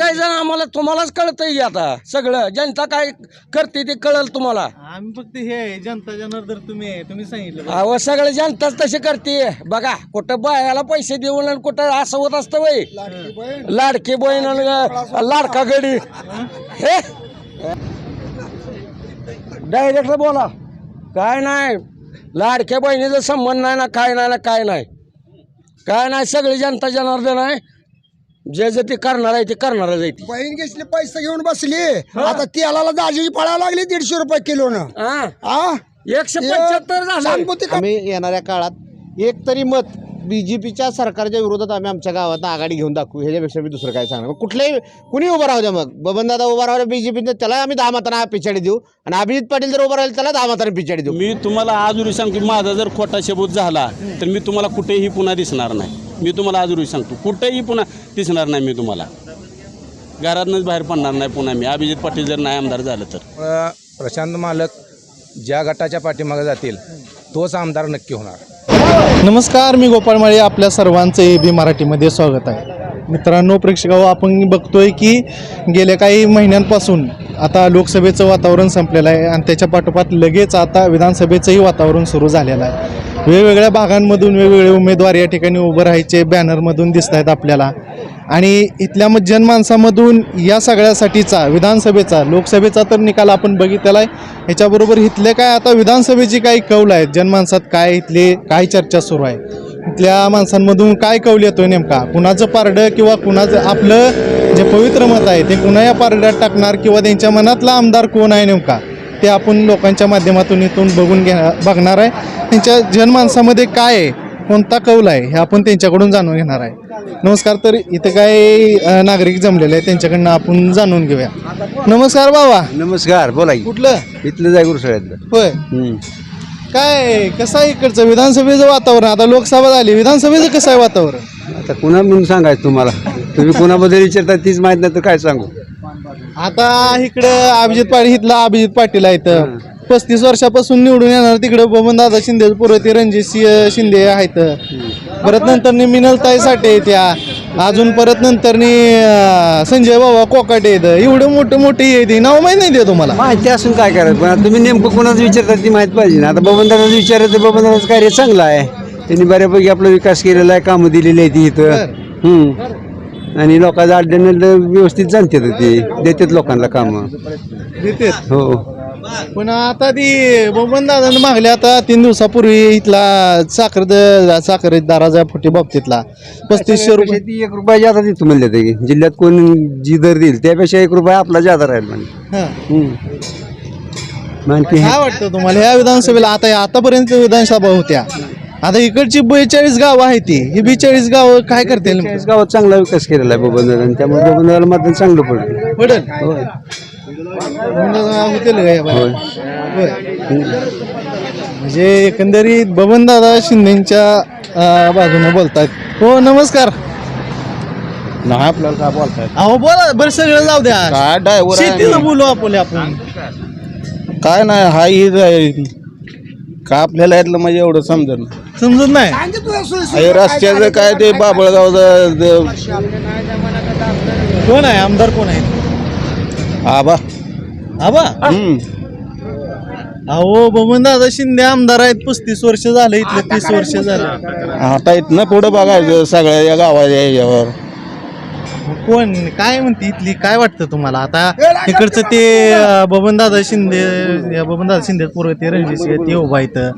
ना आम्हाला तुम्हालाच कळतंय आता सगळं. जनता काय करते ते कळल तुम्हाला. आम्ही फक्त हे आहे, जनता जनार्दन तुम्ही आहे, तुम्ही सांगितलं अहो सगळं जनताच तशी करते. बघा कुठं बायाला पैसे देऊन आणि कुठं असं होत असतं वय. लाडकी बहीण आणि लाडका गडी. हे. डायरेक्ट बोला. काय नाही. लाडक्या बहिणीचा संबंध नाही ना काय नाही ना काय नाही. काय नाही सगळी जनता जनार्दन आहे. जे जे ते करणार आहे ते करणारच आहे ती. बहीण घेतली पैसे घेऊन बसली. आता तेलाला दाजी पळायला लागली दीडशे रुपये किलो न हा एकशे पंच्याहत्तर झालं आम्ही येणाऱ्या काळात एक तरी मत बीजेपीच्या सरकारच्या विरोधात आम्ही आमच्या गावात आघाडी घेऊन दाखवू. ह्याच्यापेक्षा मी दुसरं काय सांगणार? कुठल्याही कुणी उभं राहू द्या मग. बबनदादा उभा राहू बीजेपीने त्याला आम्ही दहा मतांना पिछाडी देऊ. आणि अभिजित पाटील जर उभं राहील त्याला दहा मतांना पिछाडी देऊ. मी तुम्हाला आजूरी सांगतो माझा जर खोटा शब्द झाला तर मी तुम्हाला कुठेही पुन्हा दिसणार नाही. मी तुम्हाला आजूरी सांगतो कुठेही पुन्हा दिसणार नाही मी तुम्हाला. घरातनंच बाहेर पडणार नाही पुन्हा मी. अभिजित पाटील जर नाही आमदार झालं तर. प्रशांत मालक ज्या गटाच्या पाठीमागे जातील तोच आमदार नक्की होणार. नमस्कार मी गोपाळ माळी आपल्या सर्वांचं ए बी मराठीमध्ये स्वागत आहे. मित्रांनो प्रेक्षकांनो हो, आपण बघतोय की गेल्या काही महिन्यांपासून आता लोकसभेचं वातावरण संपलेलं आहे आणि त्याच्या पाठोपाठ लगेच आता विधानसभेचंही वातावरण सुरू झालेलं आहे. वेगवेगळ्या भागांमधून वेगवेगळे उमेदवार या ठिकाणी उभं राहायचे बॅनरमधून दिसत आहेत आपल्याला. आणि इथल्या मग जनमानसामधून या सगळ्यासाठीचा विधानसभेचा लोकसभेचा तर निकाल आपण बघितलेला आहे. ह्याच्याबरोबर इथले काय आता विधानसभेची काही कौल आहेत? जनमानसात काय इथले काय चर्चा सुरू आहे? इथल्या माणसांमधून काय कौल येतोय नेमका? कुणाचं पारडं किंवा कुणाचं आपलं जे पवित्र मत आहे ते कुणा या पारड्यात टाकणार किंवा त्यांच्या मनातला आमदार कोण आहे नेमका? ते आपण लोकांच्या माध्यमातून इथून बघून घे बघणार आहे. त्यांच्या जनमानसामध्ये काय आहे? कोणता कौल आहे? हे आपण त्यांच्याकडून जाणून घेणार आहे. नमस्कार तर इथं काय नागरिक जमलेले आहेत. त्यांच्याकडनं आपण जाणून घेऊया. नमस्कार बाबा. नमस्कार बोला कुठलं? इथलं जाय गुरुसळ्यातलं होय. काय कसं आहे इकडचं विधानसभेचं वातावरण? आता लोकसभा झाली. विधानसभेचं कसं आहे वातावरण? आता कुणा म्हणून सांगायचं तुम्हाला? तुम्ही कुणाबद्दल विचारता तीच माहीत नाही तर काय सांगू? आता इकडं अभिजित पाटील इथला अभिजित पाटील आहेत पस्तीस वर्षापासून निवडून येणार तिकडे बबनदादा शिंदे पुरवते रणजित सिंह शिंदे आहेत. परत नंतर मिनलताई साठे त्या अजून परत नंतर संजय बाबा कोकाटे आहेत. एवढे मोठे मोठे येते नाव माहीत नाही ते तुम्हाला. माहिती असून काय करायचं? पण तुम्ही नेमकं कुणाचं विचारता ती माहीत पाहिजे ना. आता बबनदादाचं विचारायचं तर बबनदादाचं कार्य चांगलं आहे. त्यांनी बऱ्यापैकी आपला विकास केलेला आहे कामं दिलेली आहे ती इथं हम्म. आणि लोकांचं अड्ड्यानं व्यवस्थित जाणतात ते. देतात लोकांना कामं. देतेत? हो. पण आता ती बबन दादा मागले आता तीन दिवसापूर्वी इथला साखर द- साखरदाराच्या फुटी बाबतीतला. पस्तीसशे रुपये. ती एक रुपया जादा देतो म्हणले ते. जिल्ह्यात कोण जी दर देईल त्यापेक्षा एक रुपया आपला जादा राहील म्हणजे हा. हम्म. आणखी हे- काय वाटतं तुम्हाला? ह्या विधानसभेला आता आतापर्यंत विधानसभा होत्या. आता इकडची बेचाळीस गावं आहेत ती. ही बेचाळीस गावं काय करतील चाळीस गावात चांगला विकास केलेला आहे बबनदादांनी त्यामुळे बबनदादाला मतदान चांगलं पडलं. पडेल? होय. होतील का या बाया? होय. म्हणजे एकंदरीत बबनदादा शिंदेच्या अं, बाजूने बोलतायत. हो नमस्कार. नाही आपल्याला काय बोलताय अहो बोला बरं सगळं जाऊ द्या. काय ड्रायव्हर शेतीचं बोलू आपण. आपण काय नाही हा ही का आपल्याला यातलं म्हणजे एवढं समजत नाही. समजत नाही. हे रस्त्याचं काय ते बाबळगावचं द- कोण आहे? आमदार कोण आहे आबा. आबा? हम्म. अहो बबन दादा शिंदे आमदार आहेत. पस्तीस वर्ष झाले इथले तीस वर्ष झाले. आता इथनं पुढं बघायचं सगळ्या या गावाच्या ह्याच्यावर कोण? काय म्हणते इथली? काय वाटतं तुम्हाला? आता इकडचं ते बबन दादा शिंदे बबन दादा शिंदे पूर्व ते रणजित सिंह ते उभा इथं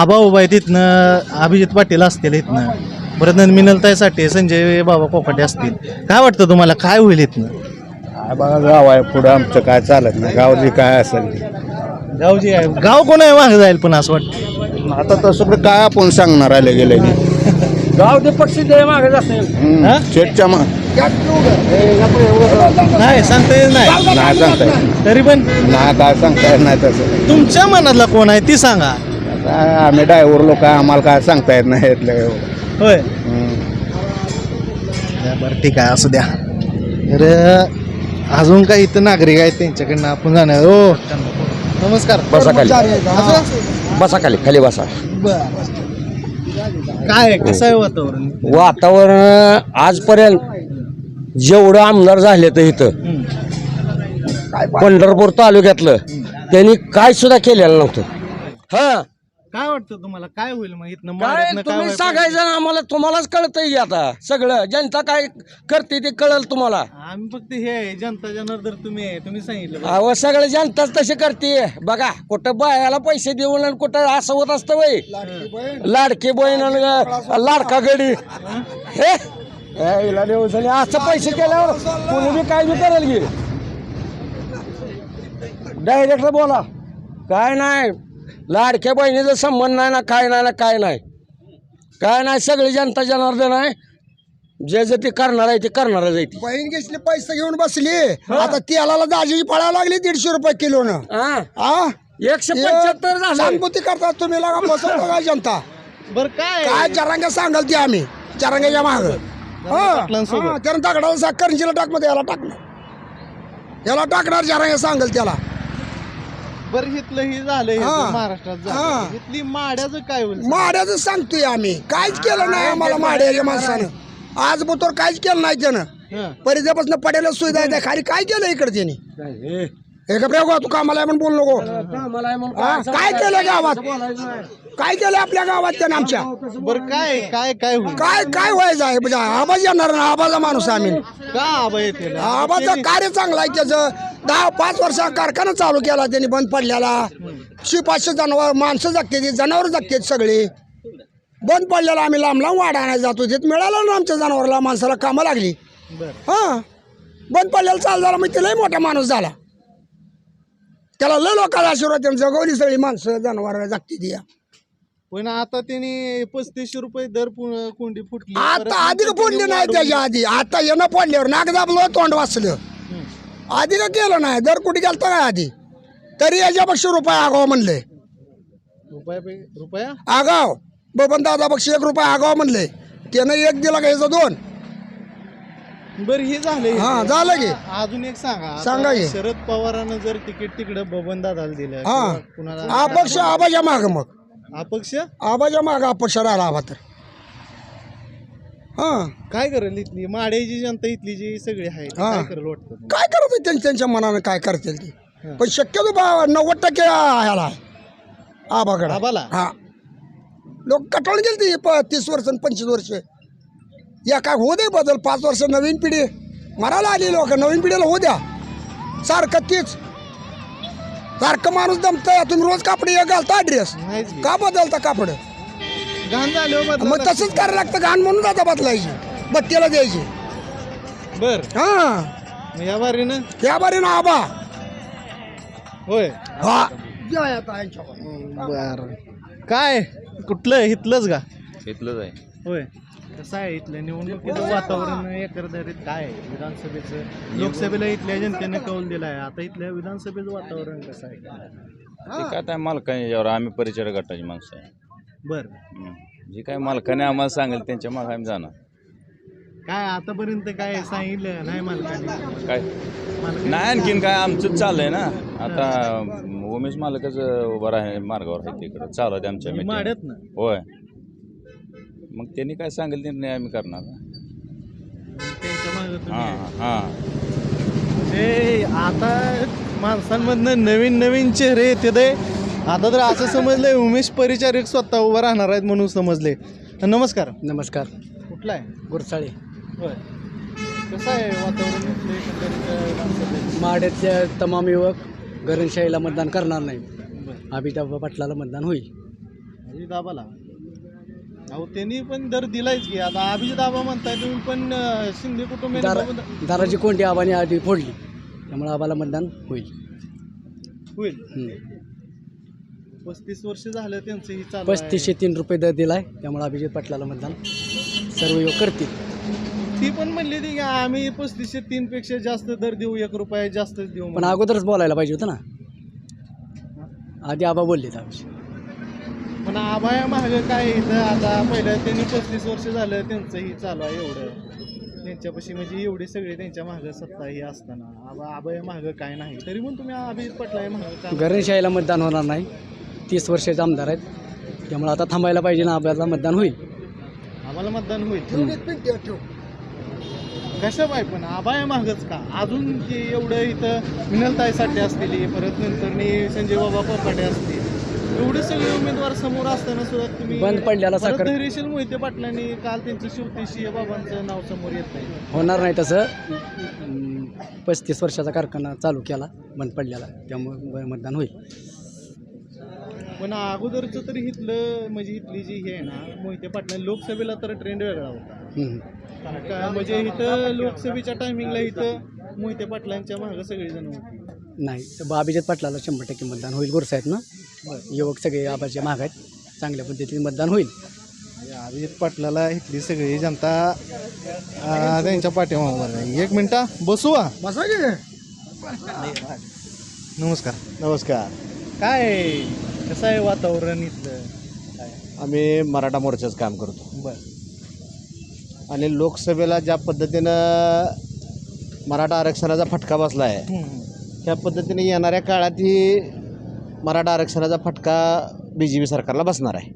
आबा उभा आहे तिथनं अभिजित पाटील असतील इथनं. परत मिनलताई साठे संजय बाबा कोकाटे असतील. काय वाटतं तुम्हाला? काय होईल इथनं? काय बघा गाव आहे पुढं आमचं काय चालत नाही. गाव जे काय असेल? ते. गाव जे आहे. गाव कोण आहे मागे जाईल पण असं वाटतं? आता तसं काय आपण सांगणार आले गेले गाव ते पक्षी दे मागे जाते हा? शेटच्या मा नाही सांगता येत नाही. नाही सांगता येत तरी पण नाही काय सांगता येत नाही तसं. तुमच्या मनातला कोण आहे ती सांगा. आम्ही ड्रायव्हर लोक आहे, आम्हाला काय सांगता येत नाही यातलं एवढं. होय. हम्म. बरं ठीक आहे असू द्या. तर अजून काही इथं नागरिक आहेत त्यांच्याकडनं आपण जाणार हो नमस्कार. बसा खाली. असं? बसा खाली खाली बसा. बरं. काय? कसं आहे वातावरण? वातावरण आजपर्यंत जेवढं आमदार झाले तर इथं पंढरपूर तालुक्यातलं त्यांनी काय सुद्धा केलेलं नव्हतं. हा. काय वाटतं तुम्हाला? काय होईल मग इथनं काय माड्यातनं काय तुम्ही सांगायचं ना आम्हाला तुम्हालाच कळतंय आता. सगळं जनता काय करते ते कळल तुम्हाला? आम्ही फक्त हे आहे जनता जनार्दन तुम्ही आहे तुम्ही सांगितलं बघा. अहो सगळं जनताच तशी करते. बघा कुठं बायाला पैसे देऊन आणि कुठं असं होत असतं वय. लाडकी बहीण. आणि लाडका गडी. हे? हे, हिला देऊ झाले. असं पैसे केल्यावर कोणी बी काय बी करेल की? डायरेक्ट बोला. काय नाही. लाडक्या बहिणीचा संबंध नाही ना काय नाही ना काय नाही. काय नाही सगळी जनता जनार्दन आहे. जे जे ते करणार आहे ते करणारच आहे ती. बहीण घेतली पैसे घेऊन बसली. आता तेलाला दाजी पळायला लागली दीडशे रुपये किलोनं. हा. हा एकशे पंच्याहत्तर झालं सांगपुती करतात तुम्ही लागा बसवतो काय जनता. बरं काय? काय चरांगा सांगाल ती आम्ही? चरांगाच्या माग. पाटलांसोबत. त्यानं दगडाला सा करंजीला टाकमध्ये याला टाकणार याला टाकणार चरांगा सांगाल त्याला. बरं इथलं हे झालं हे हा. महाराष्ट्रात हा. झालं इथली माड्याचं काय होईल? माड्याचं सांगतोय आम्ही. काहीच केलं नाही आम्हाला माड्याच्या माणसानं. आज बुतोर काहीच केलं नाही त्यानं. हं. परिचयापासून पडेल सुविधा आहे त्या खाली. काय केलं इकडे त्यांनी? हे का प्रयोग तू कामाला आहे म्हणून बोल नको. हा? काय केलं गावात? काय केलं आपल्या गावात त्यानं आमच्या? बरं काय काय काय होईल? काय काय व्हायचं आहे? म्हणजे आवाज येणार ना आबाचा माणूस आहे आम्ही. का आबा येते आबाचं कार्य चांगलं आहे त्याचं. दहा पाच वर्ष कारखाना चालू केला त्यांनी बंद पडलेला. शिपाशे जनावर माणसं जगते जनावर जगते सगळी. बंद पडलेला आम्ही लांब लांब वाडा आणायला जातो. तिथे मिळालं ना आमच्या जनावरला माणसाला कामं लागली. हां. बंद पडलेला चाल झाला मग त्यालाही मोठा माणूस झाला. त्याला लय लोकांचा आशीर्वाद जगवली सगळी माणसं जनावर जगते ती. पण आता त्यांनी पस्तीसशे रुपये दर कोंडी फुटली. आता आधी का नंतर फोडली त्यांनी नाही. त्याच्या आधी. आता येणं पडल्यावर नाक दाबलं तोंड वाचलं. आधी का केलं नाही? दर कुठे गेलं काय आधी? तरी याच्यापेक्षा रुपये आगाव म्हणले. रुपया आगाव. बबन दादा बक्षी एक रुपये आगाव म्हणले. त्यानं एक दिला का याचं दोन? बरं हे झालं हा. झालं की. अजून एक सांगा. आता सांगा की. शरद पवारांना जर तिकीट तिकडे बबन दादाला दिलं हा. किंवा कुणाला अपक्ष आबाच्या माग मग. अपक्ष? आबाच्या माग अपक्ष राहिला आबा तर. हा. काय करेल इथली? माड्याची जनता इथली जी सगळी आहे ती हा. काय करेल वाटतं काय करत त्यांच्या त्यांच्या मनानं काय करतील ती? पण शक्यतो बा नव्वद टक्के ह्याला. आहे. आबाकडे. आबाला? हा. लोक कटाळून गेली ती प तीस वर्ष आणि पंचवीस वर्ष. या काय होऊ दे बदल पाच वर्ष नवीन पिढी मरायला आली लोक नवीन पिढीला होऊ द्या. सारखं तीच. सारखं माणूस दमतंय तुम्ही रोज कापड घालता ड्रेस नाहीच की. का बदलता कापड? घाण मग तसंच करायला लागतं घाण म्हणून आता बदलायची. बत्तीला द्यायची. बर. हा. मग या बारीनं? त्या बारी ना आबा. होय. हा. बर. काय? कुठलं? इथलंच का? इथलंच आहे. होय. कसं आहे इथलं? निवडणुकीचं वातावरण एकंदरीत काय आहे? विधानसभेचं? लोकसभेला इथल्या जनतेने कौल दिला आहे आता इथल्या विधानसभेचं वातावरण कसं आहे? ते काय त्या मालकाने याच्यावर आम्ही परिचय गटाची माणसं आहे. बर. जे काय मालकाने आम्हाला सांगेल त्यांच्या मागे आम्ही जाणार. काय आतापर्यंत काय सांगितलं नाही मालकाने? काय? नाही आणखीन काय आमचं चाललंय ना. आता उमेश मालकच उभं आहे मार्गावर आहे तिकडं. चालू आहे आमच्या meeting. माड्यात ना? होय. मग त्यांनी काय सांगेल निर्णय आम्ही करणार ना. त्यांच्या मागे तुम्ही हां हां. ते आता माणसांमधनं नवीन नवीन चेहरे येते ते आता तर असं समजलंय उमेश परिचारक स्वतः उभा राहणार आहेत म्हणून समजले. नमस्कार. नमस्कार. कुठला आहे? गुरसाळे. होय. कसं आहे वातावरण इथलं एकंदरीत तमाम युवक गरणशाहीला मतदान करणार नाही. बरं. अभिताभ पाटलाला मतदान होईल. अभिजित आबाला अहो त्यांनी पण दर दिलायच की. आता अभिजित आबा म्हणताय तुम्ही पण अं, शिंदे कुटुंब दारा दाराची कोणती आबाने आधी फोडली. त्यामुळे आबाला मतदान होईल. होईल. हम्म. पस्तीस वर्ष झालं त्यांचं ही चालू आहे. पस्तीसशे तीन रुपये दर दिलाय त्यामुळे अभिजित पाटलाला मतदान सर्व युवक करतील. ती पण म्हणली ती की आम्ही पस्तीसशे तीन पेक्षा जास्त दर देऊ एक रुपया जास्त देऊ पण म्हणून. अगोदरच बोलायला पाहिजे होतं ना. आधी आबा बोलले त्याविषयी पण आबाया मागं काय इथं? आता पहिलं त्यांनी पस्तीस वर्ष झालं त्यांचं ही चालू आहे एवढं. त्यांच्यापाशी म्हणजे एवढी सगळी त्यांच्या मागं सत्ता ही असताना. आबा आबाया मागं काय नाही. तरी पण तुम्ही अभिजित पाटला मागं का गरणशाहीला मतदान होणार नाही. तीस वर्षाचे आमदार आहेत. त्यामुळे आता थांबायला पाहिजे ना आबाला मतदान होईल. आम्हाला मतदान होईल. कशा बाय पण आबाय मागच का? अजून ते एवढं इथं मिनलताईसाठी असलेली परत नंतर संजय बाबा पपाटे असतील. एवढे सगळे उमेदवार समोर असताना सुद्धा तुम्ही बंद परत साखर- धैर्यशील मोहिते पाटलांनी काल त्यांचं शिवतेशी बाबांचं नाव समोर येत नाही. होणार नाही तसं. पस्तीस वर्षाचा कारखाना चालू केला बंद पडलेला. त्यामुळे मतदान होईल. पण अगोदरचं तरी इथलं म्हणजे इथली जी हे आहे ना मोहिते पाटला लोकसभेला तर ट्रेंड वेगळा होता. का म्हणजे इथं लोकसभेच्या टायमिंगला इथं मोहिते पाटलांच्या मागं सगळेजण होते. नाही तर अभिजित पाटलाला शंभर टक्के मतदान होईल. गुरसा आहेत ना? युवक सगळे आबाचे महाग आहेत. चांगल्या पद्धतीने मतदान होईल. अभिजित पाटलाला इथली सगळी जनता त्यांच्या पाठीमागवर आहे. एक मिनटा बसू आ. बसा की. नमस्कार. नमस्कार. काय? कसं आहे वातावरण इथलं? काय? आम्ही मराठा मोर्चाचं काम करतो. बर. आणि लोकसभेला ज्या पद्धतीनं मराठा आरक्षणाचा फटका बसला आहे त्या पद्धतीने येणाऱ्या काळात ही मराठा आरक्षणाचा फटका बी जे पी सरकारला बसणार आहे.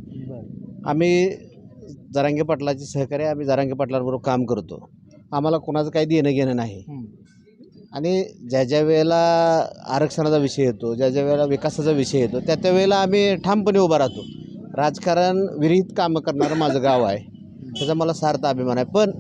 आम्ही जरांगे पाटलाचे सहकार्य आम्ही जरांगे पाटलांबरोबर काम करतो. आम्हाला कोणाचं काही देणं घेणं नाही आणि ज्या ज्या वेळेला आरक्षणाचा विषय येतो ज्या ज्या वेळेला विकासाचा विषय येतो त्या त्या वेळेला आम्ही ठामपणे उभा राहतो. राजकारण विरहित कामं करणारं माझं गाव आहे. त्याचा मला सार्थ अभिमान आहे. पण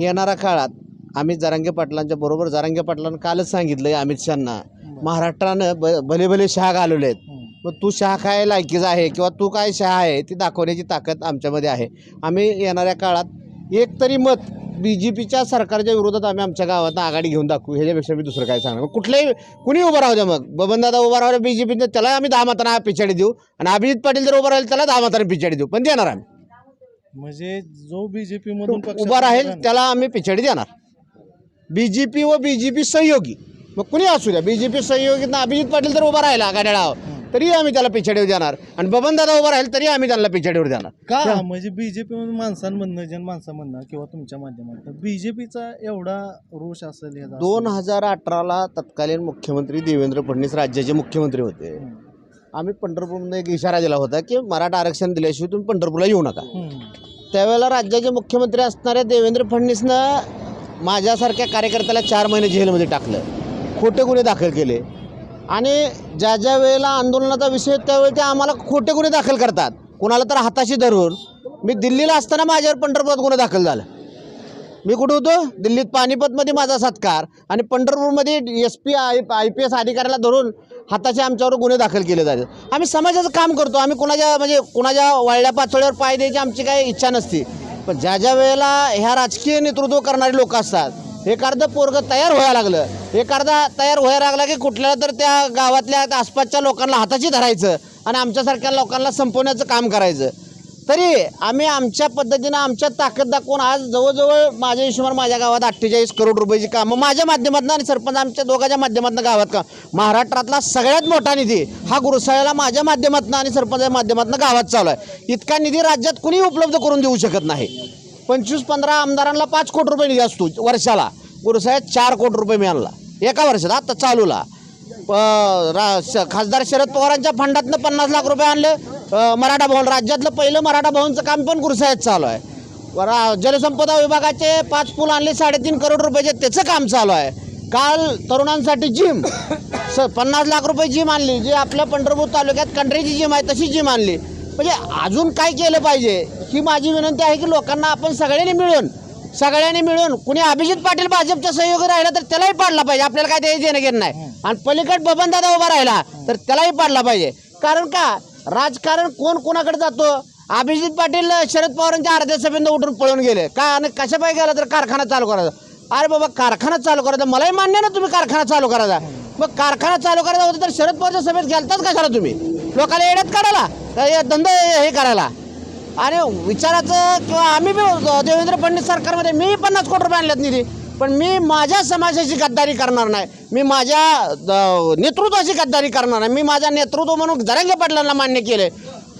येणाऱ्या काळात आम्ही जरांगे पाटलांच्या बरोबर जरांगे पाटलांना कालच सांगितलं आहे अमित शहाना महाराष्ट्रानं ब भले भले शहा घालवले आहेत. मग तू शहा काय लायकीचा आहे किंवा तू काय शहा आहे ती दाखवण्याची ताकद आमच्यामध्ये आहे. आम्ही येणाऱ्या काळात एक तरी मत बी जे पीच्या सरकारच्या विरोधात आम्ही आमच्या गावात आघाडी घेऊन दाखवू. ह्याच्यापेक्षा मी दुसरं काय सांगणार. कुठल्याही कुणी उभं राहू द्या मग. बबनदादा उभा राहू बी जे पीने त्याला आम्ही दहा मतांना पिछाडी देऊ. आणि अभिजित पाटील जर उभं राहील त्याला दहा मतांना पिछाडी देऊ. पण देणार आम्ही. म्हणजे जो बीजेपी मधून उभा राहील त्याला आम्ही पिछाडी देणार. बी जे पी व बी जे पी सहयोगी मग कुणी असू द्या. B J P सहयोगीत Abhijit Patil जर उभा राहिला गाड्याळाव तरी आम्ही त्याला पिछाडीवर देणार. आणि बबनदादा उभा राहील तरी आम्ही त्यांना पिछाडीवर देणार. का? म्हणजे बीजेपी मधून माणसांमधनं जन माणसामधनं किंवा तुमच्या माध्यमातून बीजेपीचा एवढा रोष असेल याचा दोन हजार अठराला तत्कालीन मुख्यमंत्री देवेंद्र फडणवीस राज्याचे मुख्यमंत्री होते. आम्ही पंढरपूरमध्ये एक इशारा दिला होता की मराठा आरक्षण दिल्याशिवाय तुम्ही पंढरपूरला येऊ नका. हम्म. त्यावेळेला राज्याचे मुख्यमंत्री असणाऱ्या देवेंद्र फडणवीसनं माझ्यासारख्या कार्यकर्त्याला चार महिने जेलमध्ये टाकलं. खोटे गुन्हे दाखल केले. आणि ज्या ज्या वेळेला आंदोलनाचा विषय आहे त्यावेळी ते आम्हाला खोटे गुन्हे दाखल करतात. कुणाला तर हाताशी धरून. मी दिल्लीला असताना माझ्यावर पंढरपुरात गुन्हा दाखल झाला. मी कुठं होतो? दिल्लीत पानिपतमध्ये माझा सत्कार आणि पंढरपूरमध्ये S P I I P S अधिकाऱ्याला धरून हाताचे आमच्यावर गुन्हे दाखल केले जातात. आम्ही समाजाचं काम करतो. आम्ही कुणाच्या म्हणजे कुणाच्या वाळल्या पातळीवर पाय द्यायची आमची काही इच्छा नसते. पण ज्या ज्या वेळेला ह्या राजकीय नेतृत्व करणारे लोक असतात एखादं पोरगं तयार व्हायला लागलं. एखादा तयार व्हायला लागला की कुठल्या तर त्या गावातल्या आसपासच्या लोकांना हाताशी धरायचं आणि आमच्यासारख्या लोकांना संपवण्याचं काम करायचं. तरी आम्ही आमच्या पद्धतीनं आमच्या ताकद दाखवून आज जवळजवळ माझ्या हिशोबाने माझ्या गावात अठ्ठेचाळीस करोड रुपयाची कामं माझ्या माध्यमातून आणि सरपंच आमच्या दोघांच्या माध्यमातून गावात का महाराष्ट्रातला सगळ्यात मोठा निधी हा गुरुसाळ्याला माझ्या माध्यमातून आणि सरपंचाच्या माध्यमातून गावात चालू आहे. इतका निधी राज्यात कुणीही उपलब्ध करून देऊ शकत नाही. पंचवीस पंधरा आमदारांना पाच कोटी रुपये निधी असतो वर्षाला. गुरुसाहेब चार कोटी रुपये मिळाला. एका वर्षात आता चालूला. प- रा- श- खासदार शरद पवारांच्या फंडातनं पन्नास लाख रुपये आणले. मराठा भवन राज्यातलं पहिलं मराठा भवनचं काम पण गुरुसाहेब चालू आहे. रा- जलसंपदा विभागाचे पाच पूल आणले साडेतीन करोड रुपयाचे त्याचं काम चालू आहे. काल तरुणांसाठी जिम स पन्नास लाख रुपये जिम आणली. जी आपल्या पंढरपूर तालुक्यात कंट्रीची जिम आहे तशी जिम आणली. म्हणजे अजून काय केलं पाहिजे? ही माझी विनंती आहे की लोकांना आपण सगळ्यांनी मिळून सगळ्यांनी मिळून कुणी अभिजित पाटील भाजपच्या सहयोगी राहिला तर त्यालाही पाडला पाहिजे. आपल्याला काय ते देणं घेणं नाही. आणि पलीकड बबनदादा उभा राहिला तर त्यालाही पाडला पाहिजे. कारण का? राजकारण कोण कोणाकडे जातो? अभिजित पाटील शरद पवारांच्या अर्ध्या सभेनं उठून पळून गेले. का आणि कशा पाहिजे गेला तर कारखाना चालू करायचा? अरे बाबा कारखाना चालू करायचा? मलाही मान्य ना तुम्ही कारखाना चालू करायचा. मग कारखाना चालू करायचा होता तर शरद पवारच्या सभेत गेलताच कशाला तुम्ही? लोकांना येड्यात काढायला? धंदा हे करायला? आणि विचाराचं किंवा आम्ही बी देवेंद्र फडणवीस सरकारमध्ये मी पन्नास कोटी रुपये आणल्यात निधी पण मी माझ्या समाजाची गद्दारी करणार नाही. मी माझ्या द- नेतृत्वाची गद्दारी करणार नाही. मी माझा नेतृत्व म्हणून जरांगे पाटलांना मान्य केले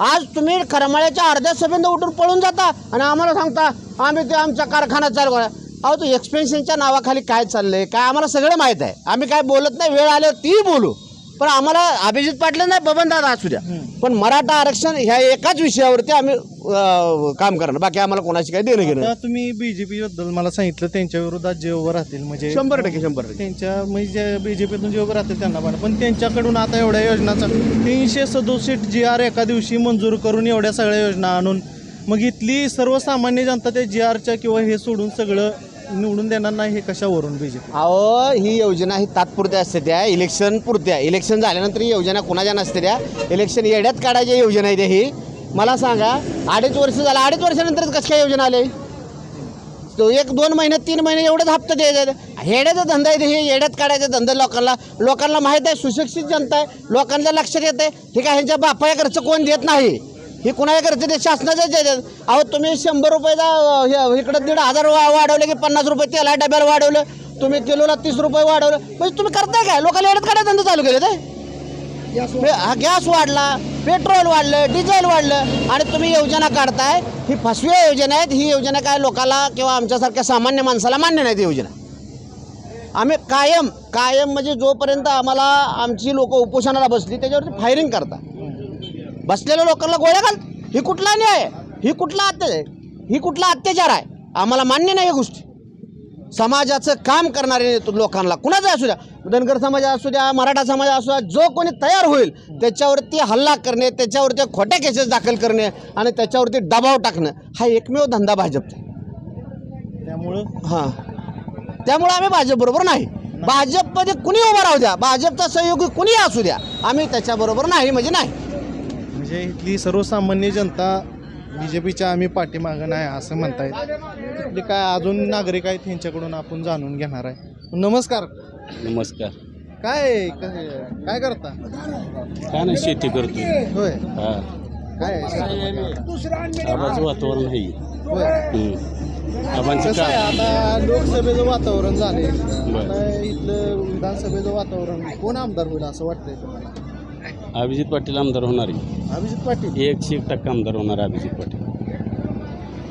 आज तुम्ही खरमाळ्याच्या अर्ध्या सभेंद उठून पळून जाता आणि आम्हाला सांगता आम्ही ते आमचा कारखाना चालू अहो तो एक्सपेन्शनच्या नावाखाली काय चाललं आहे काय आम्हाला सगळं माहीत आहे. आम्ही काय बोलत नाही वेळ आल्यावर तीही बोलू. पण आम्हाला अभिजित पाटील नाही बबन दादा असू द्या. पण मराठा आरक्षण ह्या एकाच विषयावरती आम्ही अं, काम करणार. बाकी आम्हाला कोणाशी काही देणं घेणं आता तुम्ही बीजेपी बद्दल मला सांगितलं त्यांच्या विरोधात जे उभं राहतील म्हणजे शंभर टक्के शंभर टक्के. त्यांच्या म्हणजे बीजेपीतून जे उभं राहतील त्यांना पण. पण त्यांच्याकडून आता एवढ्या योजनाचा तीनशे सदोसष्ट जी आर एका दिवशी मंजूर करून एवढ्या सगळ्या योजना आणून मग इथली सर्वसामान्य जनता त्या जी आरच्या किंवा हे सोडून सगळं निवडून देणार नाही हे कशावरून बीजेपी? अहो ही योजना ही तात्पुरत्या असते त्या. इलेक्शन पुरत्या. इलेक्शन झाल्यानंतर ही योजना कोणाच्या नसते त्या. इलेक्शन येड्यात काढायची योजना आहे त्या ही. मला सांगा अडीच वर्ष झालं अडीच वर्षानंतरच कशा काय योजना आले? तो एक दोन महिन्यात तीन महिने एवढंच हप्ता द्यायचा हेड्याचा धंदा आहे हे येड्यात काढायचा धंदा लोकांना. लोकांना माहीत आहे सुशिक्षित जनता आहे. लोकांना लक्षात येत आहे. ठीक आहे ह्यांच्या बापाया खर्च कोण देत नाही? हे कुणाच्या घरचं ते शासनाच्याच देतात अहो तुम्ही शंभर रुपयाला हे- इकडं दीड हजार वाढवले की पन्नास रुपये तेला डब्याला वाढवलं. तुम्ही किलोला तीस रुपये वाढवलं. म्हणजे तुम्ही करताय काय? लोकांना एवढ्यात काढा धंदा चालू केले ते. हा गॅस वाढला पेट्रोल वाढलं डिझेल वाढलं आणि तुम्ही योजना काढताय. ही फसवी योजना आहेत. ही योजना काय लोकाला किंवा आमच्यासारख्या सामान्य माणसाला मान्य नाही योजना. आम्ही कायम कायम म्हणजे जोपर्यंत आम्हाला आमची लोक उपोषणाला बसली त्याच्यावरती फायरिंग करता. बसलेल्या लोकांना गोळ्या घाल. ही कुठला न्याय? ही कुठला अत्याचार आहे? ही कुठला अत्याचार आहे? आम्हाला मान्य नाही या गोष्टी. समाजाचं काम करणारे लोकांना कुणाचा असू द्या. धनगर समाज असू द्या मराठा समाज असू द्या जो कोणी तयार होईल त्याच्यावरती हल्ला करणे त्याच्यावरती खोट्या केसेस दाखल करणे आणि त्याच्यावरती दबाव टाकणं हा एकमेव धंदा भाजपचा त्यामुळं? हां. त्यामुळे आम्ही भाजपबरोबर नाही. भाजपमध्ये कुणी उभा राहू द्या? भाजपचा सहयोगी कुणी असू द्या. आम्ही त्याच्याबरोबर नाही म्हणजे नाही. म्हणजे इथली सर्वसामान्य जनता बीजेपीच्या आम्ही पाठीमागं नाही असं म्हणतायत. तिथले काय अजून नागरिक आहेत त्यांच्याकडून आपण जाणून घेणार आहे. नमस्कार. नमस्कार. काय काय काय करता? काय नाही शेती करतो होय. हा. काय? आबाचं वातावरण आहे. होय. आबांचं कसं आहे काय आता लोकसभेचं वातावरण झाले बरं. आता इथलं विधानसभेचं वातावरण कोण आमदार होईल असं वाटतंय तुम्हाला? अभिजित पाटील आमदार होणार आहे. अभिजित पाटील? एकशे एक टक्का आमदार होणार अभिजित पाटील.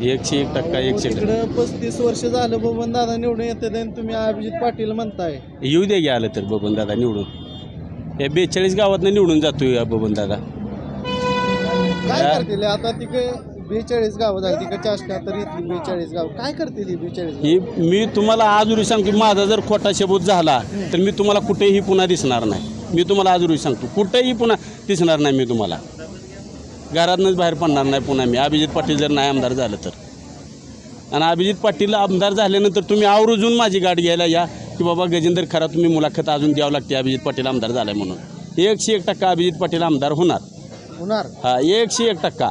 एकशे एक टक्का एकशे टक्का. पस्तीस वर्ष झालं बबन दादा निवडून येते आणि तुम्ही अभिजित पाटील म्हणताय. येऊ दे आलं तर बबन दादा निवडून. या बेचाळीस गावातनं निवडून जातोय बबन दादा. काय करतील? आता तिकडे बेचाळीस गाव झाली तिकडे अष्ट्याहत्तर इथली बेचाळीस गाव. काय करतील ही बेचाळीस ही मी तुम्हाला आजुरी सांगतो माझा जर खोटा शब्द झाला तर मी तुम्हाला कुठेही पुन्हा दिसणार नाही. मी तुम्हाला आजुरी सांगतो कुठेही पुन्हा दिसणार नाही मी तुम्हाला. घरातनंच बाहेर पडणार नाही पुन्हा मी. अभिजित पाटील जर नाही आमदार झालं तर. आणि अभिजित पाटील आमदार झाल्यानंतर तुम्ही आवर्जून माझी गाडी घ्यायला या की बाबा गजेंद्र खरा तुम्ही मुलाखत अजून द्यावं लागते अभिजित पाटील आमदार झालाय म्हणून. एकशे एक टक्का अभिजित पाटील आमदार होणार. होणार. हा एकशे एक टक्का.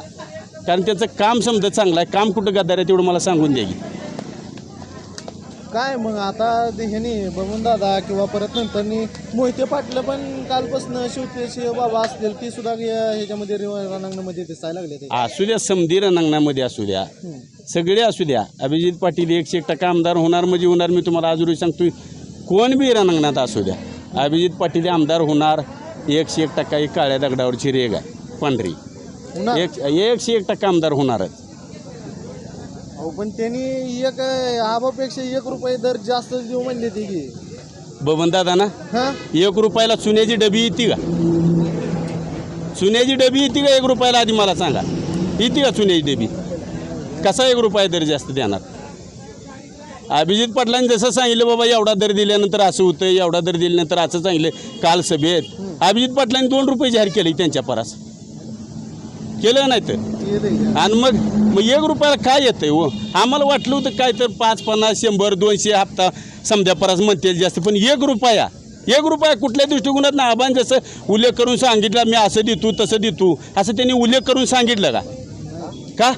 कारण त्याचं काम समजा चांगलं आहे काम कुठं गद्दार आहे तेवढं मला सांगून द्या की. काय मग आता ह्यानी बबन दादा किंवा परत नंतर मोहिते पाटील पण कालपासून शिवते बाबा असतील ती सुद्धा या- ह्याच्यामध्ये रणांगणामध्ये दिसायला लागले ते. असू द्या समधी रणांगणामध्ये असू द्या. सगळे असू द्या. अभिजित पाटील एकशे एक टक्का आमदार होणार म्हणजे होणार मी तुम्हाला अजूनही सांगतोय. कोण बी रणांगणात असू द्या. अभिजित पाटील हे आमदार होणार एकशे एक टक्का एक काळ्या दगडावरची रेग आहे पांढरी. होणार. एक एकशे एक टक्का आमदार होणारच. अहो पण त्यांनी एक आबापेक्षा एक रुपये दर जास्त देऊ म्हणले ती की. बबन दादा ना? हा? एक रुपयाला चुन्याची डबी येते का? चुन्याची डबी येते का एक रुपयाला आधी मला सांगा. येते का चुन्याची डबी? कसा एक रुपया दर जास्त देणार? अभिजित पाटलांनी जसं सांगितलं बाबा एवढा दर दिल्यानंतर असं होतं एवढा दर दिल्यानंतर असं सांगितलं काल सभेत. अभिजित पाटलांनी दोन रुपये जाहीर केले त्यांच्या परास. केलं नाही तर. आणि मग मग एक रुपयाला काय येतंय हो? आम्हाला वाटलं होतं काय तर पाच पन्नास शंभर दोनशे हप्ता समजा परास म्हणते जास्त पण एक रुपया एक रुपया कुठल्या दृष्टिकोनात ना आबान जसं उल्लेख करून सांगितला मी असं देतो तसं देतो असं त्यांनी उल्लेख करून सांगितलं का? का?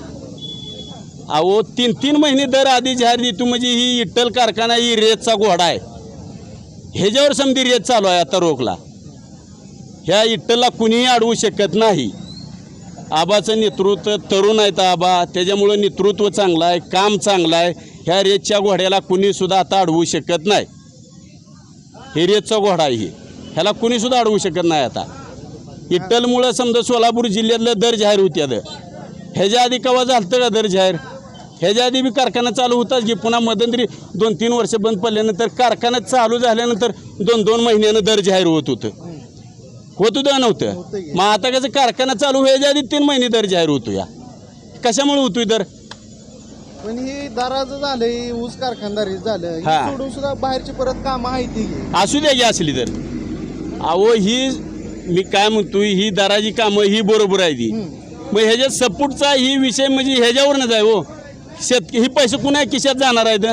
अहो तीन तीन महिने दर आधी जाहीर देतो म्हणजे ही इट्टल कारखाना ही रेतचा घोडा आहे. ह्याच्यावर समधी रेत चालू आहे आता रोखला. ह्या इट्टलला कुणीही अडवू शकत नाही. आबाचं नेतृत्व तरुण आहेत आबा त्याच्यामुळं नेतृत्व चांगलं आहे काम चांगलं आहे. ह्या रेतच्या घोड्याला कुणीसुद्धा आता अडवू शकत नाही. हे रेतचा घोडा आहे हे. ह्याला कुणीसुद्धा अडवू शकत नाही आता. इट्टलमुळं समजा सोलापूर जिल्ह्यातलं दर जाहीर होत्या दर ह्याच्या आधी केव्हा झालं का दर जाहीर? ह्याच्या आधी बी कारखाना चालू होताच की पुन्हा मध्यंतरी दोन तीन वर्ष बंद पडल्यानंतर कारखाना चालू झाल्यानंतर दोन दोन महिन्यानं दर जाहीर होत होतं. होत होतं नव्हतं. होतं. मग आता कसं कारखाना चालू व्हायच्या आधी तीन महिने दर जाहीर होतो या. कशामुळे होतोय दर? पण हे दाराचं झालं हे ऊस कारखानदारी झालं. हे हा. सोडून सुद्धा बाहेरची परत कामं आहेत ती असू द्या की असली तर. अहो ही मी काय म्हणतोय ही दराची कामं ही बरोबर आहे ती. मग ह्याच्या सपोर्टचा ही विषय म्हणजे ह्याच्यावरनच आहे हो. शेत ही पैसे कुणा खिशात जाणार आहेत?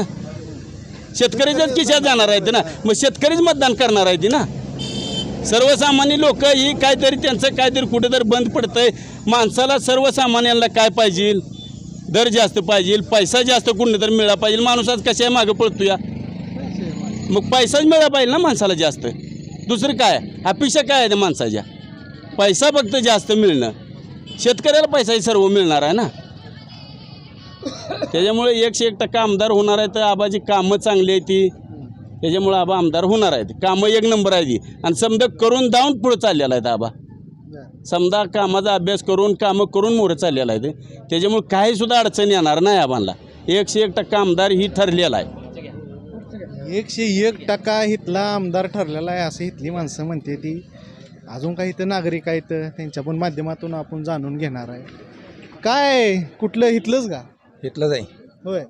शेतकऱ्याच्याच खिशात जाणार आहेत ना? मग शेतकरीच मतदान करणार आहेत ना? सर्वसामान्य लोक ही काहीतरी त्यांचं काहीतरी कुठेतरी बंद पडतंय. माणसाला सर्वसामान्यांना काय पाहिजे? दर जास्त पाहिजे पैसा जास्त कुठं तर मिळाला पाहिजे. माणूस आज कशा मागं पडतो या मग पैसाच मिळाला पाहिजे ना माणसाला जास्त. दुसरं काय? अपेक्षा काय आहे त्या माणसाच्या? पैसा फक्त जास्त मिळणं. शेतकऱ्याला पैसाही सर्व मिळणार आहे ना? त्याच्यामुळे एकशे एक टक्का आमदार होणार आहे तर आबाची कामं चांगली आहे ती. त्याच्यामुळे आबा आमदार होणार आहेत. कामं एक नंबर आहे ती. आणि समजा करून दावून पुढं चाललेला आहेत आबा. समजा कामाचा अभ्यास करून कामं करून मोरं चाललेलं आहे ते. त्याच्यामुळे काही सुद्धा अडचण येणार नाही आबांना. एकशे एक टक्का आमदार ही ठरलेला आहे. एकशे एक टक्का इथला आमदार ठरलेला आहे असं इथली माणसं म्हणते ती. अजून काही इथं नागरिक आहेत त्यांच्या पण माध्यमातून आपण जाणून घेणार आहे. काय कुठलं इथलंच का? इथलंच आहे. होय.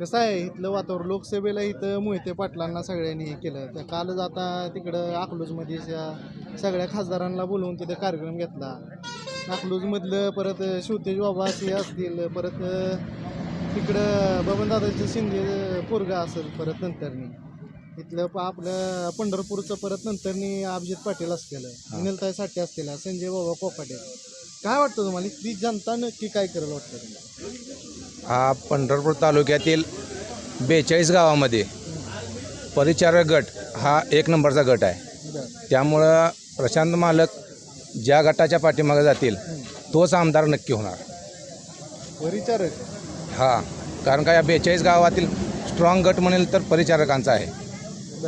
कसं आहे इथलं वातावरण लोकसभेला इथं मोहिते पाटलांना सगळ्यांनी हे केलं. तर कालच आता तिकडं अकलूजमध्ये सगळ्या खासदारांना बोलवून तिथं कार्यक्रम घेतला. अकलूजमधलं परत शिवतेज बाबा असे असतील परत तिकडं बबनदादाचे शिंदे पोरगा असेल परत नंतरनी. इथलं प- आपलं पंढरपूरचं परत नंतरनी अभिजित पाटील असलेलं अनिलताई साठे असलेला संजय बाबा कोकाटे. काय वाटतं तुम्हाला इथली जनता नक्की काय करेल वाटतं तुम्हाला? हा पंढरपूर तालुक्यातील बेचाळीस गावामध्ये परिचारक गट हा एक नंबरचा गट आहे. त्यामुळं प्रशांत मालक ज्या गटाच्या पाठीमागे जातील तोच आमदार नक्की होणार. परिचारक? हा कारण का या बेचाळीस गावातील स्ट्रॉंग गट म्हणेल तर परिचारकांचा आहे.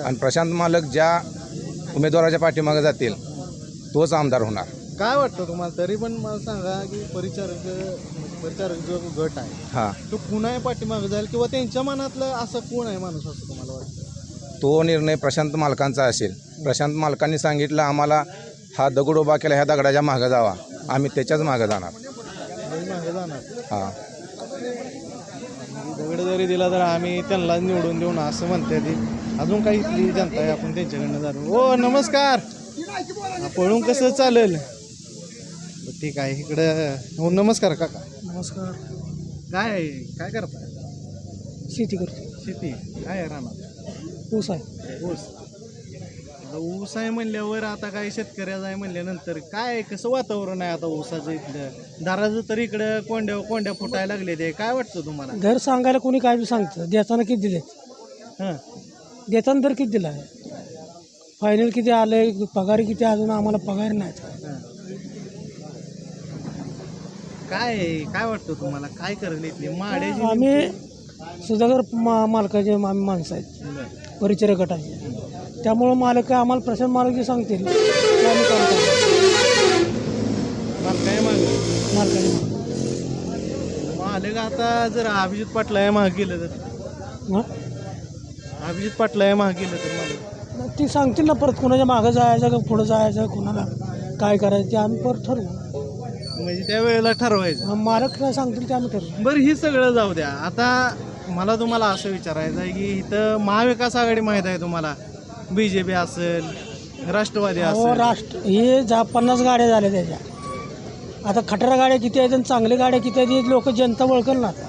आणि प्रशांत मालक ज्या उमेदवाराच्या पाठीमागे जातील तोच आमदार होणार. काय वाटतं तुम्हाला? तरी पण मला सांगा की परिचारक परिचारक जो गट आहे. हां. तो पुन्हा पाठीमागे जाईल किंवा त्यांच्या मनातलं असं कोण आहे माणूस असं तुम्हाला वाटतं? तो निर्णय प्रशांत मालकांचा असेल. प्रशांत मालकांनी सांगितलं आम्हाला हा दगड उभा केला ह्या दगडाच्या मागं जावा. आम्ही त्याच्याच मागं जाणार. लई मागे जाणार. हां. दगड जरी दिला तर आम्ही त्यांना निवडून देऊ ना असं म्हणते ती. अजून काही इथली जनता आहे आपण त्यांच्याकडनं जाणून ओ नमस्कार. हा, पळून कसं चालेल? ठीक आहे इकडं हो नमस्कार काका. नमस्कार. काय आहे? काय करताय? शेती करतो. शेती? काय आहे रानात? ऊस आहे. ऊस. आता ऊस आहे म्हणल्यावर आता काय शेतकऱ्याचं आहे म्हणल्यानंतर काय कसं वातावरण आहे आता ऊसाचं इथलं? दाराचं तर इकडं कोंड्या कोंड्या फुटायला लागले ते काय वाटतं तुम्हाला? दर सांगायला कोणी काय बी सांगतं. देताना किती दिले हां. देताना दर किती दिला आहे? फायनल किती आलंय? पगार किती अजून आम्हाला पगार नाही. काय आहे? काय वाटतं तुम्हाला? काय करेल इथली माड्याची आम्ही सुधाकर मा मालकाचे आम्ही माणसं आहेत. परिचय गटाचे. त्यामुळं मालक आम्हाला प्रशांत मालक जे सांगतील ते आम्ही काम करतो. मला काय मागं. मालकाचे मालक. आता जर अभिजित पाटला आहे माग गेलं तर? अभिजित पाटला आहे माग गेलं तर मालक? मग ती सांगतील ना परत कोणाच्या मागं जायचं का पुढं जायचं कोणाला काय करायचं ते आम्ही परत ठरवू. म्हणजे त्या वेळेला ठरवायचं मालक काय सांगतील ते आम्ही ठरवू. बरं ही सगळं जाऊ द्या. आता मला तुम्हाला असं विचारायचं आहे की इथं महाविकास आघाडी माहीत आहे तुम्हाला? बी जे पी असेल राष्ट्रवादी अहो असेल. राष्ट्र हे जा पन्नास गाड्या झाल्या त्याच्या. आता खटारा गाड्या किती आहेत आणि चांगल्या गाड्या किती आहेत लोक जनता ओळखल ना आता.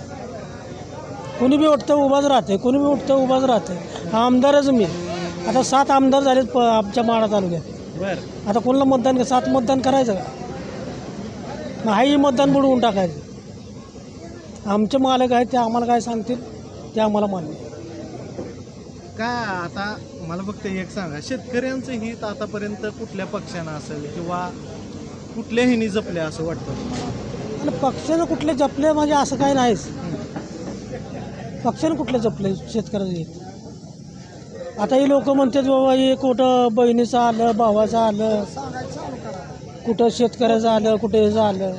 कोणी बी उठतं उभाच राहते कोणी बी उठतं उभाच राहते हा आमदारच मी. आता सात आमदार झालेत प आमच्या माडा तालुक्यात. बरं. आता कोणाला मतदान सात मतदान करायचं का? हाही मतदान बुडवून टाकायचं. आमचे मालक आहेत ते आम्हाला काय सांगतील ते आम्हाला मान्य. काय आता मला फक्त एक सांगा शेतकऱ्यांचं हित आतापर्यंत कुठल्या पक्षानं असेल किंवा कुठल्या ह्यानी जपले असं वाटतं आणि पक्षानं कुठले जपले म्हणजे असं काही नाहीच. पक्षानं कुठले जपले शेतकऱ्याचं हित? आता हे लोक म्हणतात बाबा हे कुठं बहिणीचं आलं भावाचं आलं. कुठं शेतकऱ्याचं आलं कुठं ह्याचं आलं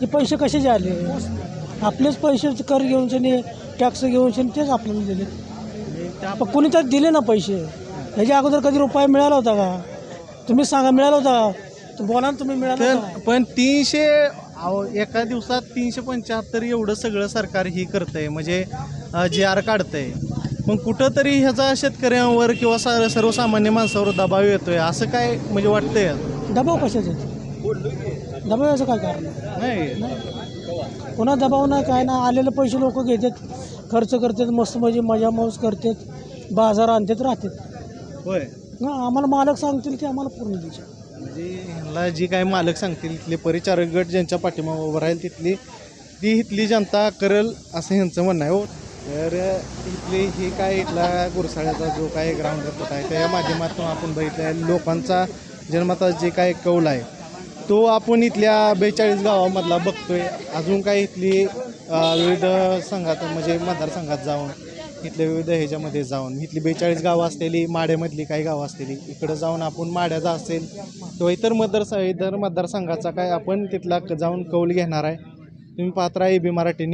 हे पैसे कशाचे आले आपलेच पैसे कर घेऊन शनी टॅक्स घेऊन शनी तेच आपल्याला दिले. पण कोणी तर दिले ना पैसे. ह्याच्या अगोदर कधी रुपये मिळाला होता का? तुम्ही सांगा मिळालं होता तू बोला ना तुम्ही मिळालं. पण तीनशे एका दिवसात तीनशे पंच्याहत्तर एवढं सगळं सरकार ही करतंय. म्हणजे जे आर काढतंय. मग कुठंतरी ह्याचा शेतकऱ्यांवर किंवा सर्वसामान्य माणसावर दबाव येतोय. असं काय म्हणजे वाटतंय? दबाव कशाचे? दबाव याचं काय कारण? नाही. कोणा दबाव नाही काय ना आलेले पैसे लोक घेतात. खर्च करतात मस्त म्हणजे मजा मौज करतात. बाजार आणतात राहतात. होय. ना आम्हाला मालक सांगतील ते आम्हाला पूर्ण द्यायचे म्हणजे ह्यांना जी काय मालक सांगतील तिथले परिचारक गट ज्यांच्या पाठीमागं उभं राहील तिथली ती इथली जनता करल असं ह्यांचं म्हणणं आहे हो. तर इथली ही काय इथला गुरसाळ्याचा जो काय ग्राउंड रिपोर्ट आहे त्या माध्यमातून आपण बघितलं आहे लोकांचा जन्मता जे काय कौल आहे तो आपण इथल्या बेचाळीस गावामधला बघतोय. अजून काय इथली विविध संघात म्हणजे मतदारसंघात जाऊन इथल्या विविध ह्याच्यामध्ये जाऊन इथली बेचाळीस गावं असलेली माड्यामधली काही गावं असलेली इकडं जाऊन आपण माड्याचा असेल किंवा इतर मतदार इतर मतदारसंघाचा काय आपण तिथला जाऊन कौल घेणार आहे. तुम्ही पात्र आहे ए बी मराठी न्यूज